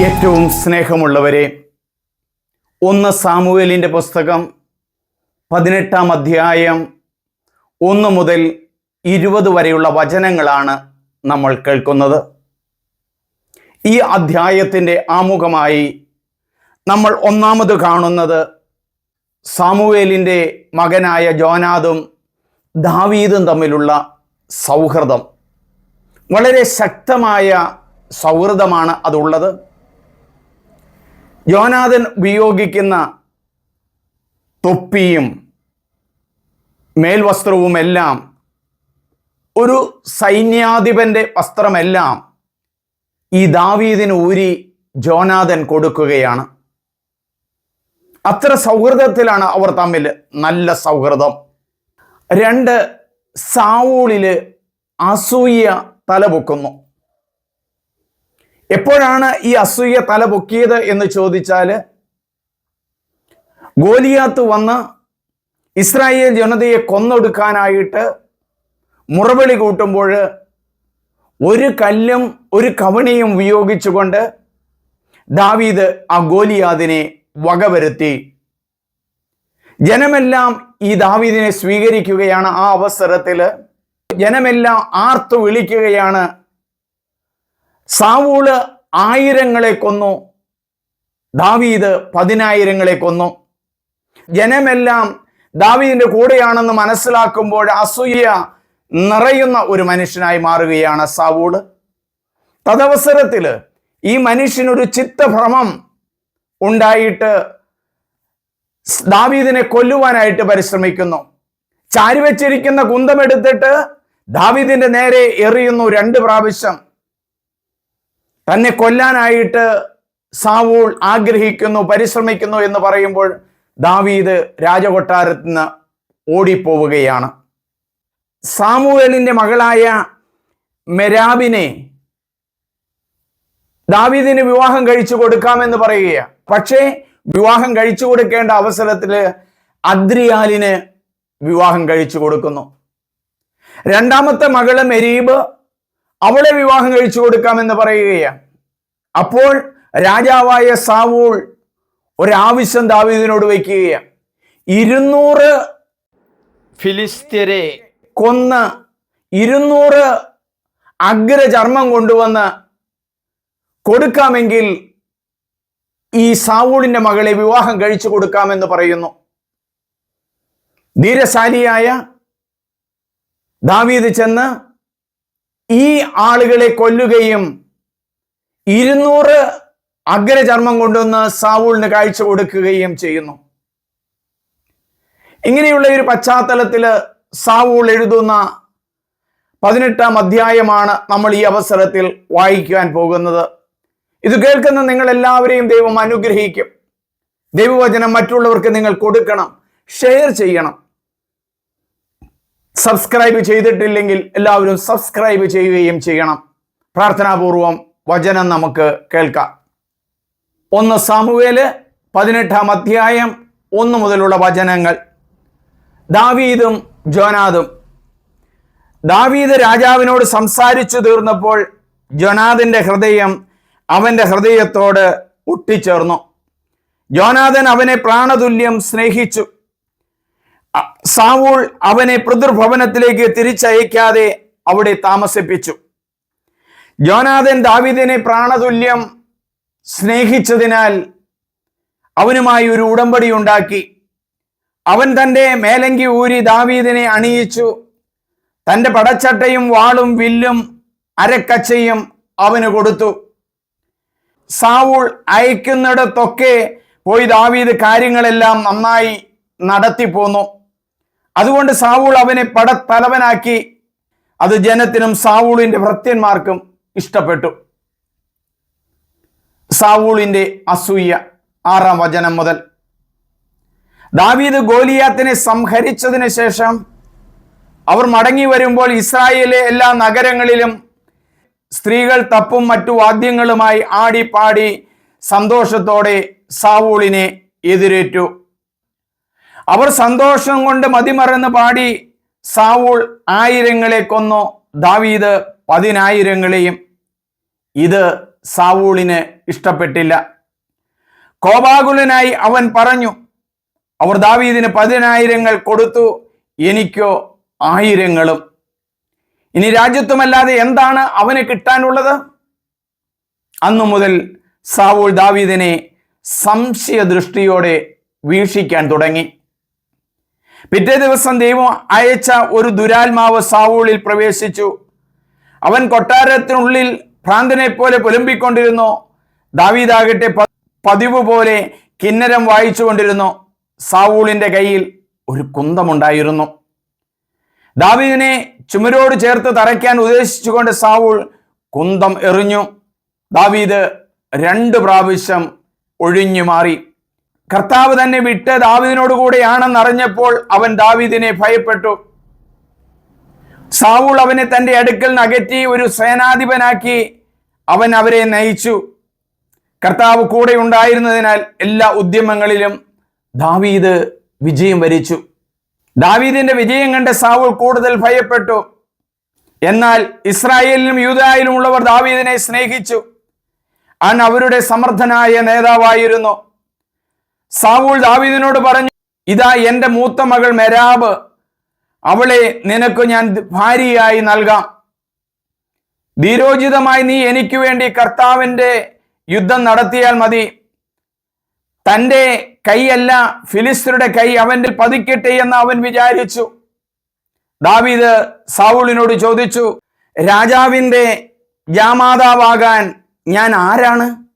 ഏറ്റവും സ്നേഹമുള്ളവരെ ഒന്ന് സാമുവേലിന്റെ പുസ്തകം പതിനെട്ടാം അധ്യായം ഒന്ന് മുതൽ ഇരുപത് വരെയുള്ള വചനങ്ങളാണ് നമ്മൾ കേൾക്കുന്നത്. ഈ അധ്യായത്തിന്റെ ആമുഖമായി നമ്മൾ ഒന്നാമത് കാണുന്നത് സാമുവേലിന്റെ മകനായ ജോനാദും ദാവീദും തമ്മിലുള്ള സൗഹൃദം. വളരെ ശക്തമായ സൗഹൃദമാണ് അതുള്ളത്. യോനാഥൻ ഉപയോഗിക്കുന്ന തൊപ്പിയും മേൽവസ്ത്രവുമെല്ലാം ഒരു സൈന്യാധിപന്റെ വസ്ത്രമെല്ലാം ഈ ദാവീദിന് ഊരി ജോനാഥൻ കൊടുക്കുകയാണ്. അത്ര സൗഹൃദത്തിലാണ് അവർ തമ്മിൽ നല്ല സൗഹൃദം. രണ്ട് സാവൂളിൽ അസൂയ തലപൊക്കുന്നു. എപ്പോഴാണ് ഈ അസൂയ തല പൊക്കിയത് എന്ന് ചോദിച്ചാൽ ഗോലിയാത്ത് വന്ന് ഇസ്രായേൽ ജനതയെ കൊന്നൊടുക്കാനായിട്ട് മുറവിളി കൂട്ടുമ്പോൾ ഒരു കല്ലും ഒരു കവണിയും ഉപയോഗിച്ചുകൊണ്ട് ദാവീദ് ആ ഗോലിയാദിനെ വകവരുത്തി. ജനമെല്ലാം ഈ ദാവീദിനെ സ്വീകരിക്കുകയാണ് ആ അവസരത്തിൽ ജനമെല്ലാം ആർത്തു വിളിക്കുകയാണ് സാവൂൾ ആയിരങ്ങളെ കൊന്നു. ദാവീദ് പതിനായിരങ്ങളെ കൊന്നു. ജനമെല്ലാം ദാവീദിന്റെ കൂടെയാണെന്ന് മനസ്സിലാക്കുമ്പോൾ അസൂയ നിറയുന്ന ഒരു മനുഷ്യനായി മാറുകയാണ് സാവൂൾ. തദവസരത്തിൽ ഈ മനുഷ്യനൊരു ചിത്തഭ്രമം ഉണ്ടായിട്ട് ദാവീദിനെ കൊല്ലുവാനായിട്ട് പരിശ്രമിക്കുന്നു. ചാരിവെച്ചിരിക്കുന്ന കുന്തമെടുത്തിട്ട് ദാവീദിന്റെ നേരെ എറിയുന്നു രണ്ട് പ്രാവശ്യം. തന്നെ കൊല്ലാനായിട്ട് സാവൂൾ ആഗ്രഹിക്കുന്നു പരിശ്രമിക്കുന്നു എന്ന് പറയുമ്പോൾ ദാവീദ് രാജകൊട്ടാരത്തിൽ നിന്ന് ഓടിപ്പോവുകയാണ്. സാമുവേലിന്റെ മകളായ മെരാബിനെ ദാവീദിന് വിവാഹം കഴിച്ചു കൊടുക്കാമെന്ന് പറയുകയാണ്. പക്ഷേ വിവാഹം കഴിച്ചു കൊടുക്കേണ്ട അവസരത്തിൽ അദ്രിയാലിന് വിവാഹം കഴിച്ചു കൊടുക്കുന്നു. രണ്ടാമത്തെ മകൾ മെരീബ് അവളെ വിവാഹം കഴിച്ചു കൊടുക്കാമെന്ന് പറയുകയാണ്. അപ്പോൾ രാജാവായ സാവൂൾ ഒരാവശ്യം ദാവീദിനോട് വയ്ക്കുകയാണ്. ഇരുന്നൂറ് ഫിലിസ്ത്യരെ കൊന്ന് ഇരുന്നൂറ് അഗ്രചർമ്മം കൊണ്ടുവന്ന് കൊടുക്കാമെങ്കിൽ ഈ സാവൂളിന്റെ മകളെ വിവാഹം കഴിച്ചു കൊടുക്കാമെന്ന് പറയുന്നു. ധീരശാലിയായ ദാവീദ് ചെന്ന് ഈ ആളുകളെ കൊല്ലുകയും ഇരുന്നൂറ് അഗ്രചർമ്മം കൊണ്ടുവന്ന് സാവൂളിന് കാഴ്ച കൊടുക്കുകയും ചെയ്യുന്നു. ഇങ്ങനെയുള്ള ഒരു പശ്ചാത്തലത്തിൽ സാവൂൾ എഴുതുന്ന പതിനെട്ടാം അധ്യായമാണ് നമ്മൾ ഈ അവസരത്തിൽ വായിക്കുവാൻ പോകുന്നത്. ഇത് കേൾക്കുന്ന നിങ്ങൾ എല്ലാവരെയും ദൈവം അനുഗ്രഹിക്കും. ദൈവവചനം മറ്റുള്ളവർക്ക് നിങ്ങൾ കൊടുക്കണം ഷെയർ ചെയ്യണം. സബ്സ്ക്രൈബ് ചെയ്തിട്ടില്ലെങ്കിൽ എല്ലാവരും സബ്സ്ക്രൈബ് ചെയ്യുകയും ചെയ്യണം. പ്രാർത്ഥനാപൂർവം വചനം നമുക്ക് കേൾക്കാം. ഒന്ന് സാമുവേൽ പതിനെട്ടാം അധ്യായം ഒന്ന് മുതലുള്ള വചനങ്ങൾ. ദാവീദും ജോനാദും. ദാവീദ് രാജാവിനോട് സംസാരിച്ചു തീർന്നപ്പോൾ ജോനാദിന്റെ ഹൃദയം അവന്റെ ഹൃദയത്തോട് ഒട്ടിച്ചേർന്നു. ജോനാഥൻ അവനെ പ്രാണതുല്യം സ്നേഹിച്ചു. സാവൂൾ അവനെ പിതൃഭവനത്തിലേക്ക് തിരിച്ചയക്കാതെ അവിടെ താമസിപ്പിച്ചു. ജോനാഥൻ ദാവീദിനെ പ്രാണതുല്യം സ്നേഹിച്ചതിനാൽ അവനുമായി ഒരു ഉടമ്പടി ഉണ്ടാക്കി. അവൻ തന്റെ മേലങ്കി ഊരി ദാവീദിനെ അണിയിച്ചു. തന്റെ പടച്ചട്ടയും വാളും വില്ലും അരക്കച്ചയും അവന് കൊടുത്തു. സാവൂൾ അയക്കുന്നിടത്തൊക്കെ പോയി ദാവീദ് കാര്യങ്ങളെല്ലാം നന്നായി നടത്തി പോന്നു അതുകൊണ്ട് സാവൂൾ അവനെ പടത്തലവനാക്കി അത് ജനത്തിനും സാവൂളിന്റെ ഭൃത്യന്മാർക്കും ഇഷ്ടപ്പെട്ടു. സാവൂളിന്റെ അസൂയ ആറാം വചനം മുതൽ. ദാവീദ് ഗോലിയാത്തിനെ സംഹരിച്ചതിന് ശേഷം അവർ മടങ്ങി വരുമ്പോൾ ഇസ്രായേലിലെ എല്ലാ നഗരങ്ങളിലും സ്ത്രീകൾ തപ്പും മറ്റു വാദ്യങ്ങളുമായി ആടി പാടി സന്തോഷത്തോടെ സാവൂളിനെ എതിരേറ്റു. അവർ സന്തോഷം കൊണ്ട് മതിമറന്ന് പാടി സാവൂൾ ആയിരങ്ങളെ കൊന്നു. ദാവീദ് പതിനായിരങ്ങളെയും ഇത് സാവൂളിന് ഇഷ്ടപ്പെട്ടില്ല. കോപാകുലനായി അവൻ പറഞ്ഞു അവർ ദാവീദിന് പതിനായിരങ്ങൾ കൊടുത്തു എനിക്കോ ആയിരങ്ങളും. ഇനി രാജ്യത്വമല്ലാതെ എന്താണ് അവന് കിട്ടാനുള്ളത്? അന്നു മുതൽ സാവൂൾ ദാവീദിനെ സംശയദൃഷ്ടിയോടെ വീക്ഷിക്കാൻ തുടങ്ങി. പിറ്റേ ദിവസം ദൈവം അയച്ച ഒരു ദുരാത്മാവ് സാവൂളിൽ പ്രവേശിച്ചു. അവൻ കൊട്ടാരത്തിനുള്ളിൽ ഭ്രാന്തനെ പോലെ പുലമ്പിക്കൊണ്ടിരുന്നു. ദാവീദാകട്ടെ പതിവ് പോലെ കിന്നരം വായിച്ചുകൊണ്ടിരുന്നു സാവൂളിന്റെ കയ്യിൽ ഒരു കുന്തമുണ്ടായിരുന്നു. ദാവീദിനെ ചുമരോട് ചേർത്ത് തറയ്ക്കാൻ ഉദ്ദേശിച്ചുകൊണ്ട് സാവൂൾ കുന്തം എറിഞ്ഞു. ദാവീദ് രണ്ട് പ്രാവശ്യം ഒഴിഞ്ഞു മാറി. കർത്താവ് തന്നെ വിട്ട് ദാവിദിനോട് കൂടെയാണെന്ന് അറിഞ്ഞപ്പോൾ അവൻ ദാവിദിനെ ഭയപ്പെട്ടു. സാവൂൾ അവനെ തന്റെ അടുക്കൽ നകറ്റി ഒരു സേനാധിപനാക്കി അവൻ അവരെ നയിച്ചു. കർത്താവ് കൂടെ ഉണ്ടായിരുന്നതിനാൽ എല്ലാ ഉദ്യമങ്ങളിലും ദാവീദ് വിജയം വരിച്ചു. ദാവീദിന്റെ വിജയം കണ്ട് സാവൂൾ കൂടുതൽ ഭയപ്പെട്ടു. എന്നാൽ ഇസ്രായേലിലും യൂതായിലും ഉള്ളവർ ദാവീദിനെ സ്നേഹിച്ചു. അവൻ അവരുടെ സമർത്ഥനായ നേതാവായിരുന്നു. സാവൂൾ ദാവീദിനോട് പറഞ്ഞു ഇതാ എന്റെ മൂത്ത മകൾ മെരാബ്. അവളെ നിനക്ക് ഞാൻ ഭാര്യയായി നൽകാം. ധീരോചിതമായി നീ എനിക്ക് വേണ്ടി കർത്താവിന്റെ യുദ്ധം നടത്തിയാൽ മതി. തന്റെ കൈയല്ല ഫിലിസ്തരുടെ കൈ അവന്റെ പതിക്കട്ടെ എന്ന് അവൻ വിചാരിച്ചു. ദാവീദ് സാവൂളിനോട് ചോദിച്ചു രാജാവിന്റെ ജാമാതാവാകാൻ ഞാൻ ആരാണ്?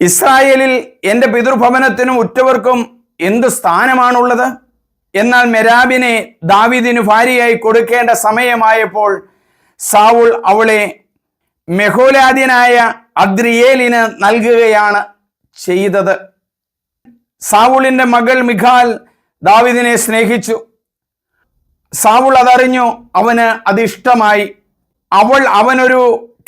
ഇസ്രായേലിൽ എന്റെ പിതൃഭവനത്തിനും ഉറ്റവർക്കും എന്ത് സ്ഥാനമാണുള്ളത്? എന്നാൽ മെരാബിനെ ദാവിദിന് ഭാര്യയായി കൊടുക്കേണ്ട സമയമായപ്പോൾ സാവുൾ അവളെ മെഹോലാദ്യനായ അദ്രിയേലിന് നൽകുകയാണ് ചെയ്തത്. സാവുളിന്റെ മകൾ മിഖാൽ ദാവിദിനെ സ്നേഹിച്ചു. സാവുൾ അതറിഞ്ഞു അവന് അതിഷ്ടമായി. അവൾ അവനൊരു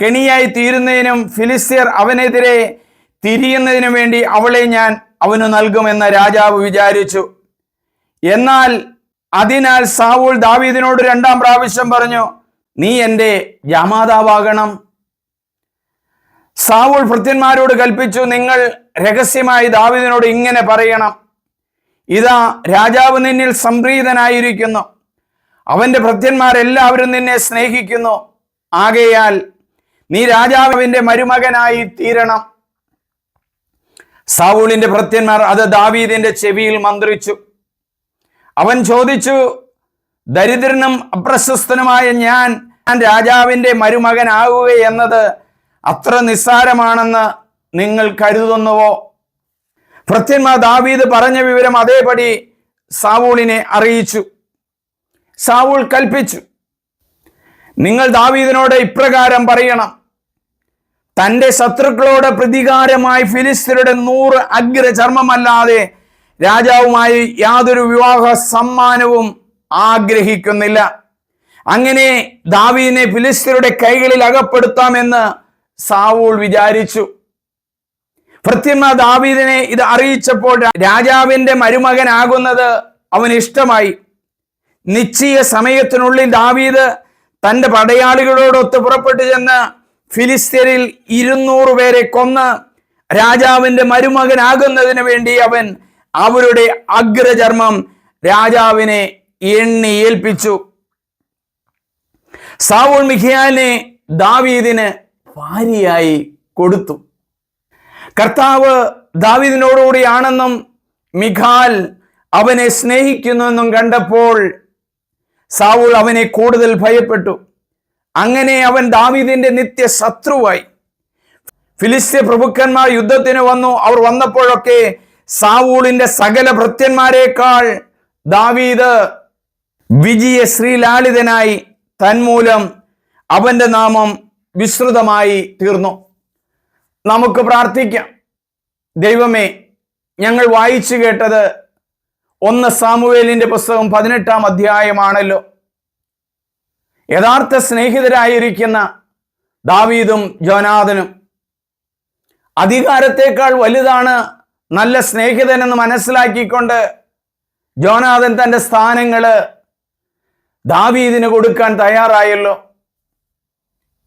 കെണിയായി തീരുന്നതിനും ഫിലിസ്തീർ അവനെതിരെ തിരിയുന്നതിനും വേണ്ടി അവളെ ഞാൻ അവന് നൽകുമെന്ന് രാജാവ് വിചാരിച്ചു. എന്നാൽ അതിനാൽ സാവൂൾ ദാവീദിനോട് രണ്ടാം പ്രാവശ്യം പറഞ്ഞു നീ എന്റെ ജാമാതാവാകണം സാവൂൾ ഭൃത്യന്മാരോട് കൽപ്പിച്ചു നിങ്ങൾ രഹസ്യമായി ദാവീദിനോട് ഇങ്ങനെ പറയണം. ഇതാ രാജാവ് നിന്നിൽ സംപ്രീതനായിരിക്കുന്നു. അവന്റെ ഭൃത്യന്മാരെല്ലാവരും നിന്നെ സ്നേഹിക്കുന്നു. ആകയാൽ നീ രാജാവിന്റെ മരുമകനായി തീരണം. സാവൂളിന്റെ ഭൃത്യന്മാർ അത് ദാവീദിന്റെ ചെവിയിൽ മന്ത്രിച്ചു. അവൻ ചോദിച്ചു ദരിദ്രനും അപ്രശസ്തനുമായ ഞാൻ രാജാവിന്റെ മരുമകനാകുക എന്നത് അത്ര നിസ്സാരമാണെന്ന് നിങ്ങൾ കരുതുന്നുവോ? ഭൃത്യന്മാർ ദാവീദ് പറഞ്ഞ വിവരം അതേപടി സാവൂളിനെ അറിയിച്ചു. സാവൂൾ കൽപ്പിച്ചു നിങ്ങൾ ദാവീദിനോട് ഇപ്രകാരം പറയണം. തന്റെ ശത്രുക്കളോട് പ്രതികാരമായി ഫിലിസ്തീനയുടെ നൂറ് അഗ്ര ചർമ്മമല്ലാതെ രാജാവുമായി യാതൊരു വിവാഹ സമ്മാനവും ആഗ്രഹിക്കുന്നില്ല. അങ്ങനെ ദാവീനെ ഫിലിസ്തീനയുടെ കൈകളിൽ അകപ്പെടുത്താമെന്ന് സാവൂൾ വിചാരിച്ചു. പ്രത്യമ ദാവീദിനെ ഇത് അറിയിച്ചപ്പോൾ രാജാവിന്റെ മരുമകനാകുന്നത് അവന് ഇഷ്ടമായി. നിശ്ചയ സമയത്തിനുള്ളിൽ ദാവീദ് തന്റെ പടയാളികളോടൊത്ത് പുറപ്പെട്ടു ചെന്ന് ഫിലിസ്തീനിൽ ഇരുന്നൂറ് പേരെ കൊന്ന് രാജാവിന്റെ മരുമകനാകുന്നതിന് വേണ്ടി അവൻ അവരുടെ അഗ്രചർമ്മം രാജാവിനെ എണ്ണി ഏൽപ്പിച്ചു. സാവുൾ മിഖിയാലിനെ ദാവീദിന് ഭാര്യയായി കൊടുത്തു. കർത്താവ് ദാവീദിനോടുകൂടിയാണെന്നും മിഖാൽ അവനെ സ്നേഹിക്കുന്നുവെന്നും കണ്ടപ്പോൾ സാവൂൾ അവനെ കൂടുതൽ ഭയപ്പെട്ടു. അങ്ങനെ അവൻ ദാവീദിന്റെ നിത്യ ശത്രുവായി ഫിലിസ്ത്യ പ്രഭുക്കന്മാർ യുദ്ധത്തിന് വന്നു. അവർ വന്നപ്പോഴൊക്കെ സാവൂളിന്റെ സകല ഭൃത്യന്മാരെക്കാൾ ദാവീദ് വിജയ ശ്രീലാളിതനായി തന്മൂലം അവന്റെ നാമം വിസ്തൃതമായി തീർന്നു. നമുക്ക് പ്രാർത്ഥിക്കാം. ദൈവമേ ഞങ്ങൾ വായിച്ചു കേട്ടത് ഒന്ന് സാമുവേലിന്റെ പുസ്തകം പതിനെട്ടാം അധ്യായമാണല്ലോ. യഥാർത്ഥ സ്നേഹിതരായിരിക്കുന്ന ദാവീദും ജോനാഥനും അധികാരത്തെക്കാൾ വലുതാണ് നല്ല സ്നേഹിതനെന്ന് മനസ്സിലാക്കിക്കൊണ്ട് ജോനാഥൻ തന്റെ സ്ഥാനങ്ങൾ ദാവീദിന് കൊടുക്കാൻ തയ്യാറായല്ലോ.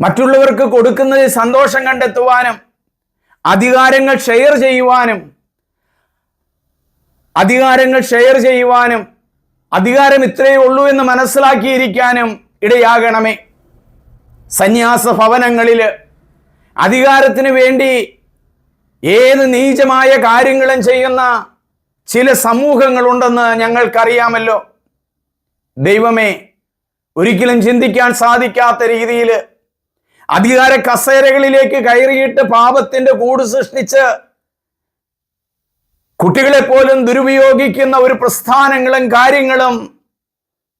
മറ്റുള്ളവർക്ക് കൊടുക്കുന്നതിൽ സന്തോഷം കണ്ടെത്തുവാനും അധികാരങ്ങൾ ഷെയർ ചെയ്യുവാനും അധികാരങ്ങൾ ഷെയർ ചെയ്യുവാനും അധികാരം ഇത്രയേ ഉള്ളൂ എന്ന് മനസ്സിലാക്കിയിരിക്കാനും ഇടയാകണമേ. സന്യാസ ഭവനങ്ങളിൽ അധികാരത്തിന് വേണ്ടി ഏത് നീചമായ കാര്യങ്ങളും ചെയ്യുന്ന ചില സമൂഹങ്ങളുണ്ടെന്ന് ഞങ്ങൾക്കറിയാമല്ലോ. ദൈവമേ ഒരിക്കലും ചിന്തിക്കാൻ സാധിക്കാത്ത രീതിയിൽ അധികാര കസേരകളിലേക്ക് കയറിയിട്ട് പാപത്തിന്റെ കൂട് സൃഷ്ടിച്ച് കുട്ടികളെപ്പോലും ദുരുപയോഗിക്കുന്ന ഒരു പ്രസ്ഥാനങ്ങളും കാര്യങ്ങളും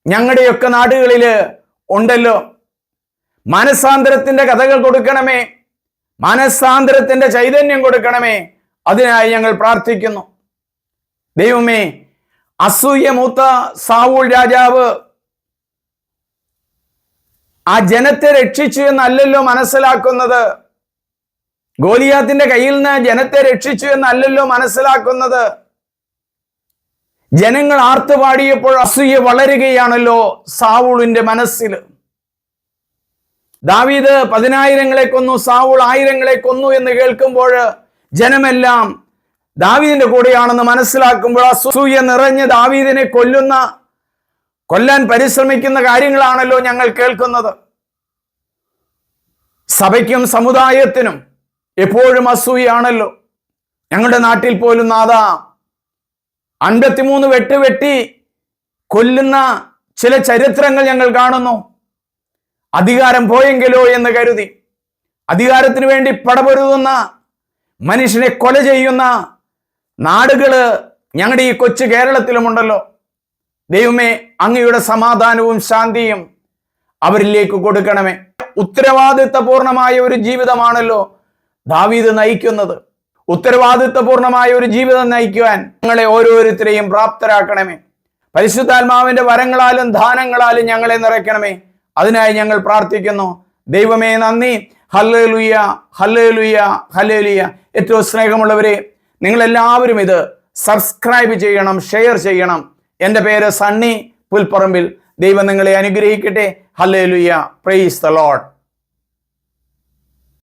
ഞങ്ങളുടെയൊക്കെ നാടുകളിൽ ഉണ്ടല്ലോ. മനസാന്തരത്തിന്റെ കഥകൾ കൊടുക്കണമേ. മനസാന്തരത്തിന്റെ ചൈതന്യം കൊടുക്കണമേ. അതിനായി ഞങ്ങൾ പ്രാർത്ഥിക്കുന്നു. ദൈവമേ അസൂയ മൂത്ത സാവൂൾ രാജാവ് ആ ജനത്തെ രക്ഷിച്ചു എന്നല്ലല്ലോ മനസ്സിലാക്കുന്നത്. ഗോലിയാത്തിന്റെ കയ്യിൽ നിന്ന് ജനത്തെ രക്ഷിച്ചു എന്നല്ലല്ലോ മനസ്സിലാക്കുന്നത്. ജനങ്ങൾ ആർത്തുപാടിയപ്പോൾ അസൂയ വളരുകയാണല്ലോ സാവൂളിന്റെ മനസ്സിൽ ദാവീദ് പതിനായിരങ്ങളെ കൊന്നു സാവൂൾ ആയിരങ്ങളെ കൊന്നു എന്ന് കേൾക്കുമ്പോൾ ജനമെല്ലാം ദാവീദിന്റെ കൂടെയാണെന്ന് മനസ്സിലാക്കുമ്പോൾ അസൂയ നിറഞ്ഞ് ദാവീദിനെ കൊല്ലുന്ന കൊല്ലാൻ പരിശ്രമിക്കുന്ന കാര്യങ്ങളാണല്ലോ ഞങ്ങൾ കേൾക്കുന്നത്. സഭയ്ക്കും സമുദായത്തിനും എപ്പോഴും അസൂയാണല്ലോ ഞങ്ങളുടെ നാട്ടിൽ പോലും നാഥ അൻപത്തിമൂന്ന് വെട്ട് വെട്ടി കൊല്ലുന്ന ചില ചരിത്രങ്ങൾ ഞങ്ങൾ കാണുന്നു. അധികാരം പോയെങ്കിലോ എന്ന് കരുതി. അധികാരത്തിന് വേണ്ടി പടപൊരുതുന്ന മനുഷ്യനെ കൊല ചെയ്യുന്ന നാടുകൾ ഞങ്ങളുടെ ഈ കൊച്ചു കേരളത്തിലുമുണ്ടല്ലോ. ദൈവമേ അങ്ങയുടെ സമാധാനവും ശാന്തിയും അവരിലേക്ക് കൊടുക്കണമേ. ഉത്തരവാദിത്തപൂർണമായ ഒരു ജീവിതമാണല്ലോ ദാവീദ് നയിക്കുന്നത്. ഉത്തരവാദിത്തപൂർണമായ ഒരു ജീവിതം നയിക്കുവാൻ ഞങ്ങളെ ഓരോരുത്തരെയും പ്രാപ്തരാക്കണമേ. പരിശുദ്ധാത്മാവിന്റെ വരങ്ങളാലും ദാനങ്ങളാലും ഞങ്ങളെ നിറയ്ക്കണമേ. അതിനായി ഞങ്ങൾ പ്രാർത്ഥിക്കുന്നു. ദൈവമേ നന്ദി. ഹല്ലുയ ഹല്ലുയ ഹല്ലേലുയ്യ ഏറ്റവും സ്നേഹമുള്ളവരെ നിങ്ങളെല്ലാവരും ഇത് സബ്സ്ക്രൈബ് ചെയ്യണം ഷെയർ ചെയ്യണം. എന്റെ പേര് സണ്ണി പുൽപ്പറമ്പിൽ. ദൈവം നിങ്ങളെ അനുഗ്രഹിക്കട്ടെ. ഹല്ലുയ പ്രൈസ് ദ ലോഡ്